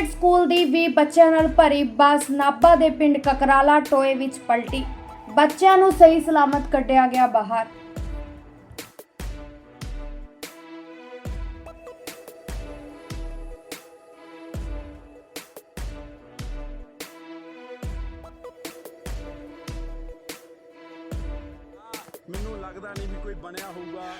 Private school ਦੀ 20 ਬੱਚਿਆਂ ਨਾਲ ਭਰੀ ਬੱਸ ਨਾਭਾ ਦੇ ਪਿੰਡ ਕਕਰਾਲਾ ਟੋਏ ਵਿੱਚ ਪਲਟੀ। ਬੱਚਿਆਂ ਨੂੰ ਸਹੀ ਸਲਾਮਤ ਕੱਢਿਆ ਗਿਆ ਬਾਹਰ। ਮੈਨੂੰ ਲੱਗਦਾ ਨਹੀਂ ਵੀ ਕੋਈ ਬਣਿਆ ਹੋਊਗਾ।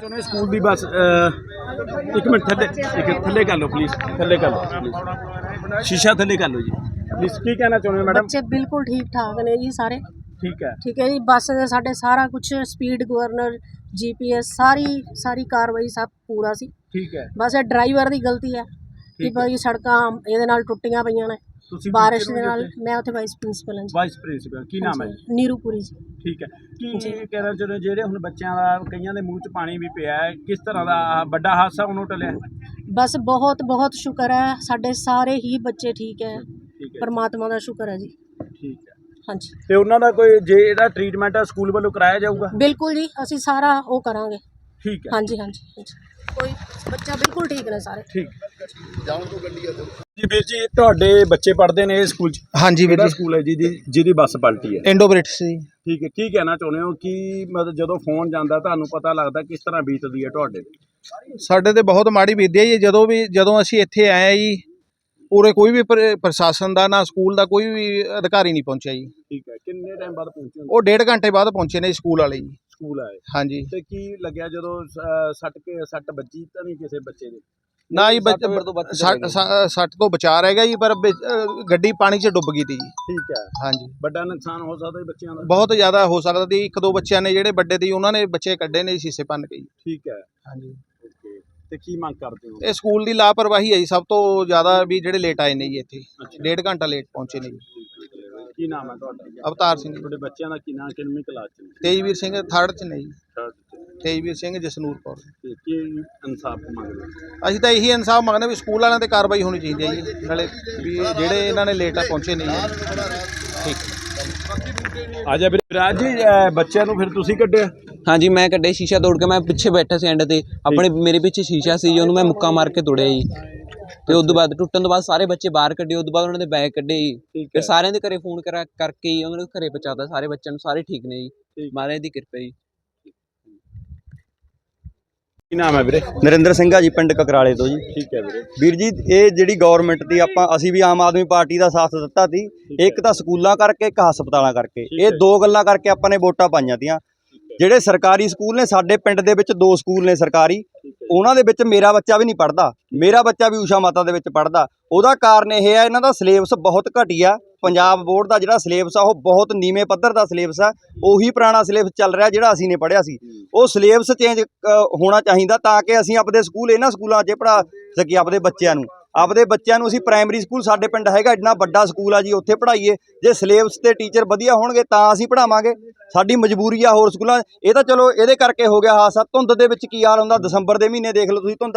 ਚਲੋ ਸਕੂਲ ਦੀ ਬੱਸ ਅਹ, ਇੱਕ ਮਿੰਟ ਥੱਲੇ ਇੱਕ ਥੱਲੇ ਕਰ ਲਓ ਪਲੀਜ਼ ਥੱਲੇ ਕਰ ਲਓ। ਸ਼ੀਸ਼ਾ ਥੱਲੇ ਕਰ ਲਓ ਜੀ। ਪਲੀਜ਼ ਕੀ ਕਹਿਣਾ ਚਾਹੁੰਦੇ ਹੋ ਮੈਡਮ ਬੱਚੇ ਬਿਲਕੁਲ ਠੀਕ ਠਾਕ ਨੇ ਜੀ ਸਾਰੇ। ਠੀਕ ਹੈ। ਠੀਕ ਹੈ ਜੀ ਬੱਸ ਦੇ ਸਾਡੇ ਸਾਰਾ ਕੁਝ ਸਪੀਡ ਗਵਰਨਰ ਜੀਪੀਐਸ ਸਾਰੀ ਸਾਰੀ ਕਾਰਵਾਈ ਸਭ ਪੂਰਾ ਸੀ। ਠੀਕ ਹੈ। ਬਸ ਇਹ ਡਰਾਈਵਰ ਦੀ ਗਲਤੀ ਹੈ ਕਿ ਠੀਕ ਹੈ। ਭਾਈ ਸੜਕਾਂ ਇਹਦੇ ਨਾਲ ਟੁੱਟੀਆਂ ਪਈਆਂ ਨੇ। ਤੁਸੀਂ ਬਾਰਿਸ਼ ਦੇ ਨਾਲ? ਮੈਂ ਉੱਥੇ ਵਾਈਸ ਪ੍ਰਿੰਸੀਪਲ ਹਾਂ ਜੀ। ਵਾਈਸ ਪ੍ਰਿੰਸੀਪਲ ਕੀ ਨਾਮ ਹੈ ਜੀ? ਨੀਰੂਪੁਰੀ ਜੀ। ਠੀਕ ਹੈ। ਕੀ। ਕਹਿਣਾ ਚਾਹੁੰਦੇ ਹੋ, ਜਿਹੜੇ ਹੁਣ ਬੱਚਿਆਂ ਦਾ ਕਈਆਂ ਦੇ ਮੂੰਹ 'ਚ ਪਾਣੀ ਵੀ ਪਿਆ ਹੈ ਕਿਸ ਤਰ੍ਹਾਂ ਦਾ ਆਹ ਵੱਡਾ ਹਾਦਸਾ ਉਹਨੂੰ ਟਲਿਆ? ਬਸ ਬਹੁਤ ਬਹੁਤ ਸ਼ੁਕਰ ਹੈ ਸਾਡੇ ਸਾਰੇ ਹੀ ਬੱਚੇ ਠੀਕ ਹੈ। ਠੀਕ ਹੈ। ਪਰਮਾਤਮਾ ਦਾ ਸ਼ੁਕਰ ਹੈ ਜੀ। ਠੀਕ ਹੈ। ਹਾਂਜੀ। ਤੇ ਉਹਨਾਂ ਦਾ ਕੋਈ ਜੇ ਇਹਦਾ ਟ੍ਰੀਟਮੈਂਟ ਹੈ ਸਕੂਲ ਵੱਲੋਂ ਕਰਾਇਆ ਜਾਊਗਾ? ਬਿਲਕੁਲ ਜੀ ਅਸੀਂ ਸਾਰਾ ਉਹ ਕਰਾਂਗੇ। ਠੀਕ ਹੈ। ਹਾਂਜੀ ਹਾਂਜੀ ਹਾਂਜੀ। ਕੋਈ ਬੱਚਾ ਬਿਲਕੁਲ ਠੀਕ ਨੇ ਸਾਰੇ। ਠੀਕ ਜੀ ਵੀਰ ਜੀ ਤੁਹਾਡੇ ਬੱਚੇ ਪੜ੍ਹਦੇ ਨੇ ਇਹ ਸਕੂਲ 'ਚ? ਹਾਂਜੀ ਵੀਰ ਕਿਹੜਾ ਜੀ। ਸਕੂਲ ਹੈ ਜੀ ਦੀ- ਜਿਹਦੀ ਬੱਸ ਪਲਟੀ ਹੈ? ਇੰਡੋ ਬ੍ਰਿਟਿਸ਼ ਜੀ ਠੀਕ ਹੈ ਕੀ ਕਹਿਣਾ ਚਾਹੁੰਦੇ ਹੋ? ਕਿ ਮਤਲਬ ਜਦੋਂ ਫੋਨ ਜਾਂਦਾ ਤੁਹਾਨੂੰ ਪਤਾ ਲੱਗਦਾ ਕਿਸ ਤਰ੍ਹਾਂ ਬੀਤਦੀ ਹੈ ਤੁਹਾਡੇ? ਤੇ ਸਾਡੇ ਤੇ ਬਹੁਤ ਮਾੜੀ ਬੀਤੀ ਹੈ ਜੀ। ਜਦੋਂ ਵੀ ਜਦੋਂ ਅਸੀਂ ਇੱਥੇ ਆਏ ਜੀ ਪੂਰੇ ਕੋਈ ਵੀ ਪ੍ਰ- ਪ੍ਰਸ਼ਾਸਨ ਦਾ ਨਾ ਸਕੂਲ ਦਾ ਕੋਈ ਵੀ ਅਧਿਕਾਰੀ ਨਹੀਂ ਪਹੁੰਚਿਆ ਜੀ। ਠੀਕ ਹੈ ਕਿੰਨੇ ਟਾਈਮ ਬਾਅਦ ਪਹੁੰਚੇ ਹੋ? ਉਹ ਡੇਢ ਘੰਟੇ ਬਾਅਦ ਪਹੁੰਚੇ ਨੇ ਜੀ ਸਕੂਲ ਵਾਲੇ ਜੀ। ਸਕੂਲ ਆਏ ਹਾਂਜੀ। ਤੇ ਕੀ ਲੱਗਿਆ ਜਦੋਂ ਅਹ, ਸੱਟ ਕੇ ਸੱਟ ਵੱਜੀ ਤਾਂ ਨਹੀਂ ਕਿਸੇ ਬੱਚੇ ਦੇ? ਨਾ ਜੀ ਬੱਚ- ਸੱਟ ਸੱਟ- ਸੱਟ ਤੋਂ ਬਚਾ ਰਹਿ ਗਿਆ ਜੀ ਪਰ ਵਿੱਚ, ਅ, ਗੱਡੀ ਪਾਣੀ 'ਚ ਡੁੱਬ ਗਈ ਤੀ ਜੀ। ਠੀਕ ਹੈ। ਹਾਂਜੀ। ਵੱਡਾ ਨੁਕਸਾਨ ਹੋ ਸਕਦਾ ਹੈ ਬੱਚਿਆਂ ਦਾ? ਬਹੁਤ ਜ਼ਿਆਦਾ ਹੋ ਸਕਦਾ ਸੀ ਇੱਕ ਦੋ ਬੱਚਿਆਂ ਨੇ ਜਿਹੜੇ ਵੱਡੇ ਤੀ ਉਹਨਾਂ ਨੇ ਬੱਚੇ ਕੱਢੇ ਨੇ ਜੀ ਸ਼ੀਸ਼ੇ ਭੰਨ ਕੇ ਜੀ। ਠੀਕ ਹੈ। ਹਾਂਜੀ। ਓਕੇ। ਤੇ ਕੀ ਮੰਗ ਕਰਦੇ ਹੋ? ਇਹ ਸਕੂਲ ਦੀ ਲਾਪਰਵਾਹੀ ਹੈ ਜੀ ਸਭ ਤੋਂ ਜ਼ਿਆਦਾ ਵੀ ਜਿਹੜੇ ਲੇਟ ਆਏ ਨੇ ਜੀ ਇੱਥੇ। ਡੇਢ ਘੰਟਾ ਲੇਟ ਪਹੁੰਚੇ ਨੇ ਜੀ। ਕੀ ਨਾਮ ਹੈ ਤੁਹਾਡਾ? ਅਵਤਾਰ ਸਿੰਘ ਜੀ। ਤੁਹਾਡੇ ਬੱਚਿਆਂ ਦਾ ਕੀ ਨਾਮ ਕਿੰਨੀ ਕਲਾਸ ਚ ਨੇ? ਤੇਜਵੀਰ ਸਿੰਘ ਥਰਡ 'ਚ ਨੇ ਜੀ। ਤੇਜਵੀਰ ਸਿੰਘ ਜਸਨੂਰ ਕੌਰ। ਤੇ ਕੀ ਇਨਸਾਫ ਮੰਗਦੇ? ਅਸੀਂ ਤਾਂ ਇਹੀ ਇਨਸਾਫ ਮੰਗਦੇ ਵੀ ਸਕੂਲ ਵਾਲਿਆਂ ਤੇ ਕਾਰਵਾਈ ਹੋਣੀ ਚਾਹੀਦੀ ਹੈ ਜੀ। ਨਾਲੇ ਵੀ ਜਿਹੜੇ ਇਹਨਾਂ ਨੇ ਲੇਟ ਆ ਪਹੁੰਚੇ ਨਹੀਂ ਹੈ। ਠੀਕ। ਆ ਜਾ ਵੀਰ ਰਾਜ ਜੀ ਅਹ, ਬੱਚਿਆਂ ਨੂੰ ਫਿਰ ਤੁਸੀਂ ਕੱਢਿਆ। ਹਾਂਜੀ ਮੈਂ ਕੱਢੇ ਸ਼ੀਸ਼ਾ ਤੋੜ ਕੇ ਮੈਂ ਪਿੱਛੇ ਬੈਠਾ ਸੀ ਐਂਡ ਤੇ। ਆਪਣੇ ਮੇਰੇ ਪਿੱਛੇ ਸ਼ੀਸ਼ਾ ਸੀ ਜੀ ਉਹਨੂੰ ਮੈਂ ਮੁੱਕਾ ਮਾਰ ਕੇ ਤੋੜਿਆ ਜੀ। ਤੇ ਉਸ ਤੋਂ ਬਾਅਦ ਟੁੱਟਣ ਤੋਂ ਬਾਅਦ ਸਾਰੇ ਬੱਚੇ ਬਾਹਰ ਕੱਢੇ ਉਸ ਤੋਂ ਬਾਅਦ ਉਹਨਾਂ ਦੇ ਬੈਗ ਕੱਢੇ ਜੀ। ਫਿਰ ਸਾਰਿਆਂ ਦੇ ਘਰੇ ਫੋਨ ਕਰਾ ਕਰਕੇ ਹੀ ਉਹਨਾਂ ਨੂੰ ਘਰੇ ਪਹੁੰਚਾਤਾ ਸਾਰੇ ਬੱਚਿਆਂ ਨੂੰ ਸਾਰੇ ਠੀਕ ਨੇ ਜੀ। ਮਹਾਰਾਜ ਦੀ ਕਿਰਪਾ ਜੀ। ਕੀ ਨਾਮ ਹੈ ਵੀਰੇ? ਨਰਿੰਦਰ ਸਿੰਘ ਆ ਜੀ ਪਿੰਡ ਕਕਰਾਲੇ ਤੋਂ ਜੀ। ਠੀਕ ਹੈ ਵੀਰੇ। ਵੀਰ ਜੀ ਇਹ ਜਿਹੜੀ ਗਵਰਨਮੈਂਟ ਦੀ ਆਪਾਂ ਅਸੀਂ ਵੀ ਆਮ ਆਦਮੀ ਪਾਰਟੀ ਦਾ ਸਾਥ ਦਿੱਤਾ ਸੀ। ਇੱਕ ਤਾਂ ਸਕੂਲਾਂ ਕਰਕੇ ਇੱਕ ਹਸਪਤਾਲਾਂ ਕਰਕੇ। ਇਹ। ਦੋ ਗੱਲਾਂ ਕਰਕੇ ਆਪਾਂ ਨੇ ਵੋਟਾਂ ਪਾਈਆਂ ਤੀਆਂ। ਜਿਹੜੇ ਸਰਕਾਰੀ ਸਕੂਲ ਨੇ ਸਾਡੇ ਪਿੰਡ ਦੇ ਵਿੱਚ ਦੋ ਸਕੂਲ ਨੇ ਸਰਕਾਰੀ। ਉਹਨਾਂ ਦੇ ਵਿੱਚ ਮੇਰਾ ਬੱਚਾ ਵੀ ਨਹੀਂ ਪੜਦਾ ਮੇਰਾ ਬੱਚਾ ਵੀ ਊਸ਼ਾ ਮਾਤਾ ਦੇ ਵਿੱਚ ਪੜਦਾ ਉਹਦਾ ਕਾਰਨ ਇਹ ਹੈ ਇਹਨਾਂ ਦਾ ਸਿਲੇਬਸ ਬਹੁਤ ਘਟੀਆ। ਪੰਜਾਬ ਬੋਰਡ ਦਾ ਜਿਹੜਾ ਸਿਲੇਬਸ ਆ, ਉਹ ਬਹੁਤ ਨੀਵੇਂ ਪੱਧਰ ਦਾ ਸਿਲੇਬਸ ਆ, ਉਹੀ ਪੁਰਾਣਾ ਸਿਲੇਬਸ ਚੱਲ ਰਿਹਾ ਜਿਹੜਾ ਅਸੀਂ ਨੇ ਪੜਿਆ ਸੀ। ਉਹ ਸਿਲੇਬਸ ਚੇਂਜ ਹੋਣਾ ਚਾਹੀਦਾ ਤਾਂ ਕਿ ਅਸੀਂ ਆਪਦੇ ਸਕੂਲ, ਇਹਨਾਂ ਸਕੂਲਾਂ 'ਚ ਪੜਾ ਸਕੀਏ ਆਪਦੇ ਬੱਚਿਆਂ ਨੂੰ। ਆਪਦੇ ਬੱਚਿਆਂ ਨੂੰ ਅਸੀਂ ਪ੍ਰਾਇਮਰੀ ਸਕੂਲ ਸਾਡੇ ਪਿੰਡ ਹੈਗਾ, ਇੰਨਾ ਵੱਡਾ ਸਕੂਲ ਆ ਜੀ, ਉੱਥੇ ਪੜ੍ਹਾਈਏ। ਜੇ ਸਿਲੇਬਸ ਤੇ ਟੀਚਰ ਵਧੀਆ ਹੋਣਗੇ ਤਾਂ ਅਸੀਂ ਪੜਾਵਾਂਗੇ ਸਾਡੀ ਮਜਬੂਰੀ ਆ ਹੋਰ ਸਕੂਲਾਂ, ਇਹ ਤਾਂ ਚਲੋ ਇਹਦੇ ਕਰਕੇ ਹੋ ਗਿਆ ਹਾਦਸਾ ਧੁੰਦ ਦੇ ਵਿੱਚ ਕੀ ਹਾਲ ਹੁੰਦਾ? ਦਸੰਬਰ ਦੇ ਮਹੀਨੇ ਦੇਖ ਲਓ ਤੁਸੀਂ ਧੁੰਦ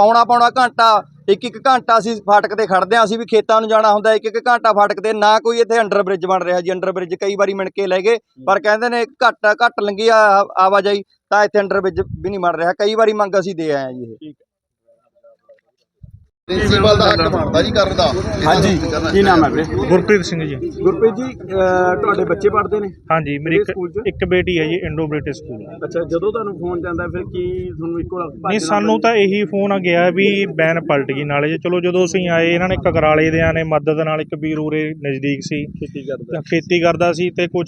ਪੌਣਾ ਪੌਣਾ ਘੰਟਾ, ਇੱਕ ਇੱਕ ਘੰਟਾ ਅਸੀਂ ਫਾਟਕ ਤੇ ਖੜਦੇ ਹਾਂ, ਅਸੀਂ ਵੀ ਖੇਤਾਂ ਨੂੰ ਜਾਣਾ ਹੁੰਦਾ, ਇੱਕ ਇੱਕ ਘੰਟਾ ਫਾਟਕ ਤੇ, ਨਾ ਕੋਈ ਇੱਥੇ ਅੰਡਰ ਬ੍ਰਿਜ ਬਣ ਰਿਹਾ ਜੀ ਅੰਡਰ ਬ੍ਰਿਜ ਕਈ ਵਾਰੀ ਮਿਣ ਕੇ ਲੈ ਗਏ, ਪਰ ਕਹਿੰਦੇ ਨੇ ਘੱਟ ਘੱਟ ਲੰਗੀ ਆਵਾਜਾਈ, ਤਾਂ ਇੱਥੇ ਅੰਡਰ ਬ੍ਰਿਜ ਵੀ ਨਹੀਂ ਬਣ ਰਿਹਾ, ਕਈ ਵਾਰੀ ਮੰਗ ਅਸੀਂ ਦੇ ਆਏ ਹਾਂ ਜੀ ਇਹ। ਪ੍ਰਿੰਸੀਪਲ ਦਾ ਹੱਕ ਬਣਦਾ ਜੀ ਕਰਨ ਦਾ। ਹਾਂਜੀ। ਕੀ ਨਾਮ ਹੈ ਵੀਰੇ? ਗੁਰਪ੍ਰੀਤ ਸਿੰਘ ਜੀ। ਗੁਰਪ੍ਰੀਤ ਜੀ ਅਹ, ਤੁਹਾਡੇ ਬੱਚੇ ਪੜ੍ਹਦੇ ਨੇ? ਹਾਂਜੀ ਮੇਰੀ ਇੱਕ ਸਕੂਲ 'ਚ? ਇੱਕ ਬੇਟੀ ਹੈ ਜੀ ਇੰਡੋ ਬ੍ਰਿਟਿਸ਼ ਸਕੂਲ। ਅੱਛਾ ਜਦੋਂ ਤੁਹਾਨੂੰ ਫੋਨ ਜਾਂਦਾ ਫਿਰ ਕੀ ਤੁਹਾਨੂੰ ਇੱਕੋ ਲੱਖ ਨਹੀਂ ਸਾਨੂੰ ਤਾਂ ਇਹੀ ਫੋਨ ਆ ਗਿਆ ਵੀ ਬੈਨ ਪਲਟ ਗਈ ਨਾਲੇ। ਚਲੋ ਜਦੋਂ ਅਸੀਂ ਆਏ ਇਹਨਾਂ ਨੇ ਕਕਰਾਲੇ ਦਿਆਂ ਨੇ ਮਦਦ ਨਾਲ ਇੱਕ ਵੀਰ ਉਰੇ ਨਜ਼ਦੀਕ ਸੀ। ਖੇਤੀ ਕਰਦਾ ਤਾਂ ਖੇਤੀ ਕਰਦਾ ਸੀ ਤੇ ਕੁਝ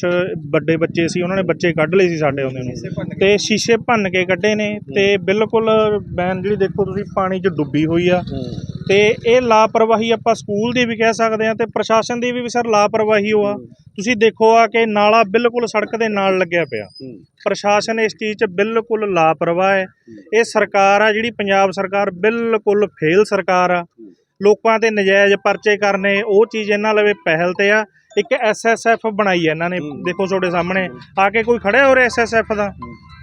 ਵੱਡੇ ਬੱਚੇ ਸੀ ਉਹਨਾਂ ਨੇ ਬੱਚੇ ਕੱਢ ਲਏ ਸੀ ਸਾਡੇ ਆਉਂਦੇ ਨੂੰ। ਤੇ ਸ਼ੀਸ਼ੇ ਭੰਨ ਕੇ ਕੱਢੇ ਨੇ ਤੇ ਬਿਲਕੁਲ ਬੈਨ ਜਿਹੜੀ ਦੇਖੋ ਤੁਸੀਂ ਪਾਣੀ 'ਚ ਡੁੱਬੀ ਹੋਈ ਆ। ਤੇ ਇਹ ਲਾਪਰਵਾਹੀ ਆਪਾਂ ਸਕੂਲ ਦੀ ਵੀ ਕਹਿ ਸਕਦੇ ਆ ਤੇ ਪ੍ਰਸ਼ਾਸਨ ਦੀ ਵੀ ਸਰ ਲਾਪਰਵਾਹੀ ਓ ਆ। ਤੁਸੀਂ ਦੇਖੋ ਆ ਕਿ ਨਾਲਾ ਬਿਲਕੁਲ ਸੜਕ ਦੇ ਨਾਲ ਲੱਗਿਆ ਪਿਆ। ਪ੍ਰਸ਼ਾਸਨ ਇਸ ਚੀਜ਼ 'ਚ ਬਿਲਕੁਲ ਲਾਪਰਵਾਹ ਹੈ। ਇਹ ਸਰਕਾਰ ਆ ਜਿਹੜੀ ਪੰਜਾਬ ਸਰਕਾਰ ਬਿਲਕੁਲ ਫੇਲ ਸਰਕਾਰ ਆ। ਲੋਕਾਂ ਤੇ ਨਜਾਇਜ਼ ਪਰਚੇ ਕਰਨੇ ਉਹ ਚੀਜ਼ ਇਹਨਾਂ ਲਵੇ ਪਹਿਲ ਤੇ ਆ। ਇੱਕ ਐਸਐਸਐਫ ਬਣਾਈ ਹੈ ਇਹਨਾਂ ਨੇ। ਦੇਖੋ ਤੁਹਾਡੇ ਸਾਹਮਣੇ। ਆ ਕੇ ਕੋਈ ਖੜਿਆ ਹੋ ਰਿਹਾ ਐਸਐਸਐਫ ਦਾ?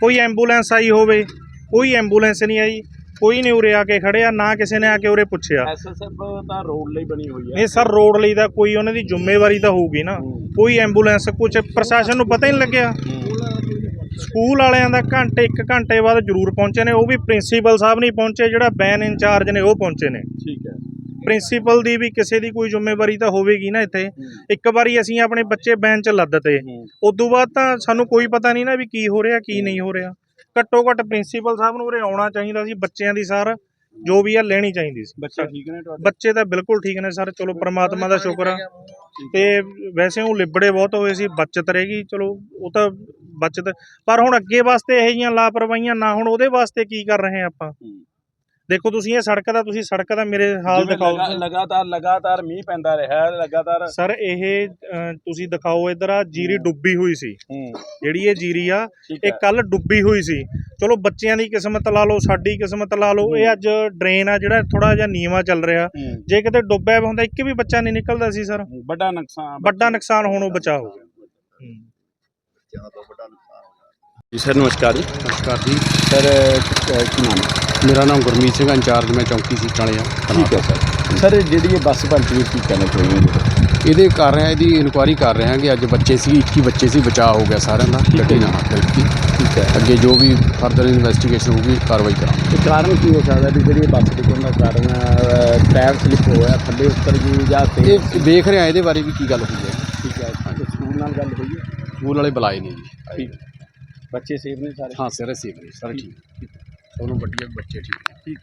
ਕੋਈ ਐਂਬੂਲੈਂਸ ਆਈ ਹੋਵੇ ਕੋਈ ਐਂਬੂਲੈਂਸ ਨਹੀਂ ਆਈ। ਕੋਈ ਨਹੀਂ ਉਰੇ ਆ ਕੇ ਖੜਿਆ ਨਾ ਕਿਸੇ ਨੇ ਆ ਕੇ ਉਰੇ ਪੁੱਛਿਆ। ਐਸਐਸਐਫ ਤਾਂ ਰੋਡ ਲਈ ਬਣੀ ਹੋਈ ਹੈ। ਇਹ ਸਰ ਰੋਡ ਲਈ ਤਾਂ ਕੋਈ ਉਹਨਾਂ ਦੀ ਜ਼ਿੰਮੇਵਾਰੀ ਤਾਂ ਹੋਊਗੀ ਨਾ। ਕੋਈ ਐਂਬੂਲੈਂਸ ਕੁਝ ਪ੍ਰਸ਼ਾਸਨ ਨੂੰ ਪਤਾ ਹੀ ਨਹੀਂ ਲੱਗਿਆ। ਸਕੂਲ ਵਾਲਿਆਂ ਦਾ ਘੰਟੇ ਇੱਕ ਘੰਟੇ ਬਾਅਦ ਜ਼ਰੂਰ ਪਹੁੰਚੇ ਨੇ। ਉਹ ਵੀ ਪ੍ਰਿੰਸੀਪਲ ਸਾਹਿਬ ਨਹੀਂ ਪਹੁੰਚੇ ਜਿਹੜਾ ਬੈਨ ਇੰਚਾਰਜ ਨੇ ਉਹ ਪਹੁੰਚੇ ਨੇ। ਠੀਕ ਹੈ। ਪ੍ਰਿੰਸੀਪਲ ਦੀ ਵੀ ਕਿਸੇ ਦੀ ਕੋਈ ਜ਼ਿੰਮੇਵਾਰੀ ਤਾਂ ਹੋਵੇਗੀ ਨਾ ਇੱਥੇ। ਇੱਕ ਵਾਰੀ ਅਸੀਂ ਆਪਣੇ ਬੱਚੇ ਬੈਂਚ ਲੱਦਤੇ ਉਦੋਂ ਬਾਅਦ ਤਾਂ ਸਾਨੂੰ ਕੋਈ ਪਤਾ ਨਹੀਂ ਨਾ ਵੀ ਕੀ ਹੋ ਰਿਹਾ ਕੀ ਨਹੀਂ ਹੋ ਰਿਹਾ। ਘੱਟੋ ਘੱਟ ਪ੍ਰਿੰਸੀਪਲ ਸਾਹਿਬ ਨੂੰ ਉਰੇ ਆਉਣਾ ਚਾਹੀਦਾ ਸੀ ਬੱਚਿਆਂ ਦੀ ਸਾਰ ਜੋ ਵੀ ਆ ਲੈਣੀ ਚਾਹੀਦੀ ਸੀ। ਬੱਚੇ ਠੀਕ ਨੇ ਤੁਹਾਡੇ? ਬੱਚੇ ਤਾਂ ਬਿਲਕੁਲ ਠੀਕ ਨੇ ਸਰ ਚਲੋ ਪ੍ਰਮਾਤਮਾ ਦਾ ਸ਼ੁਕਰ ਆ। ਤੇ ਵੈਸੇ ਉਹ ਲਿਬੜੇ ਬਹੁਤ ਹੋਏ ਸੀ ਬਚਤ ਰਹੇਗੀ ਚਲੋ ਉਹ ਤਾਂ ਬਚਤ ਪਰ ਹੁਣ ਅੱਗੇ ਵਾਸਤੇ ਇਹੋ ਜਿਹੀਆਂ ਲਾਪਰਵਾਹੀਆਂ ਨਾ ਹੁਣ ਉਹਦੇ ਵਾਸਤੇ ਕੀ ਕਰ ਰਹੇ ਆਪਾਂ? ਦੇਖੋ ਤੁਸੀਂ ਇਹ ਸੜਕ ਦਾ ਤੁਸੀਂ ਸੜਕ ਦਾ ਮੇਰੇ ਹਾਲ ਦਿਖਾਓ। ਲਗਾ- ਲਗਾਤਾਰ ਲਗਾਤਾਰ ਮੀਂਹ ਪੈਂਦਾ ਰਿਹਾ ਹੈ, ਲਗਾਤਾਰ ਸਰ ਇਹ ਤੁਸੀਂ ਦਿਖਾਓ ਇਧਰ ਆ ਜੀਰੀ ਡੁੱਬੀ ਹੋਈ ਸੀ। ਜਿਹੜੀ ਇਹ ਜੀਰੀ ਆ ਇਹ ਕੱਲ ਡੁੱਬੀ ਹੋਈ ਸੀ। ਚਲੋ ਬੱਚਿਆਂ ਦੀ ਕਿਸਮਤ ਲਾ ਲਓ ਸਾਡੀ ਕਿਸਮਤ ਲਾ ਲਓ ਇਹ ਅੱਜ ਡਰੇਨ ਆ ਜਿਹੜਾ ਥੋੜਾ ਜਿਹਾ ਨੀਵਾ ਚੱਲ ਰਿਹਾ। ਜੇ ਕਿਤੇ ਡੁੱਬਿਆ ਹੁੰਦਾ ਇੱਕ ਵੀ ਬੱਚਾ ਨਹੀਂ ਨਿਕਲਦਾ ਸੀ ਸਰ। ਵੱਡਾ ਨੁਕਸਾਨ ਵੱਡਾ ਨੁਕਸਾਨ ਹੋਣੋਂ ਬਚਾ ਹੋ ਗਿਆ। ਹੂੰ। ਜੀ ਸਰ ਨਮਸਕਾਰ ਜੀ। ਨਮਸਕਾਰ ਜੀ। ਸਰ ਕੀ ਨਾਮ ਹੈ? ਮੇਰਾ ਨਾਮ ਗੁਰਮੀਤ ਸਿੰਘ ਇੰਚਾਰਜ ਮੈਂ ਚੌਂਕੀ ਸੀਟਾਂ ਵਾਲੇ ਆ ਠੀਕ ਹੈ ਸਰ। ਸਰ ਜਿਹੜੀ ਇਹ ਬੱਸ ਭਰਤੀ ਕੀ ਕਹਿਣਾ ਚਾਹੁੰਦੇ ਹੋ ਇਹਦੇ ਕਰ ਰਹੇ ਹਾਂ ਇਹਦੀ ਇਨਕੁਆਇਰੀ ਕਰ ਰਹੇ ਹਾਂ ਕਿ ਅੱਜ ਬੱਚੇ ਸੀ 21 ਬੱਚੇ ਸੀ ਬਚਾਅ ਹੋ ਗਿਆ ਸਾਰਿਆਂ ਦਾ ਗੱਡੀ ਨਾਲ ਹੱਥ ਲੱਗੀ ਠੀਕ ਹੈ। ਅੱਗੇ ਜੋ ਵੀ ਫਰਦਰ ਇਨਵੈਸਟੀਗੇਸ਼ਨ ਹੋਊਗੀ ਕਾਰਵਾਈ ਕਰਾਂਗੇ। ਇਹ ਕਾਰਨ ਕੀ ਹੋ ਸਕਦਾ ਵੀ ਜਿਹੜੀ ਇਹ ਬੱਸ ਡਿੱਗਣ ਦਾ ਕਾਰਨ ਅਹ, ਟਾਇਰ ਸਲਿਪ ਹੋਇਆ ਥੱਲੇ ਉੱਤਰ ਗਈ ਜਾਂ ਤੇ ਇਹ ਵੇਖ ਰਹੇ ਹਾਂ ਇਹਦੇ ਬਾਰੇ ਵੀ ਕੀ ਗੱਲ ਹੋਈ ਹੈ। ਠੀਕ ਹੈ ਤੇ ਸਕੂਲ ਨਾਲ ਗੱਲ ਹੋਈ ਹੈ। ਸਕੂਲ ਵਾਲੇ ਬੁਲਾਏ ਨੇ ਜੀ। ਠੀਕ। ਬੱਚੇ ਸੇਫ ਨੇ ਸਾਰੇ? ਹਾਂ ਸਰ ਸੇਫ ਨੇ ਸਰ ਠੀਕ ਸਭ ਨੂੰ ਵੱਡੀਆਂ ਬੱਚੇ ਠੀਕ ਠੀਕ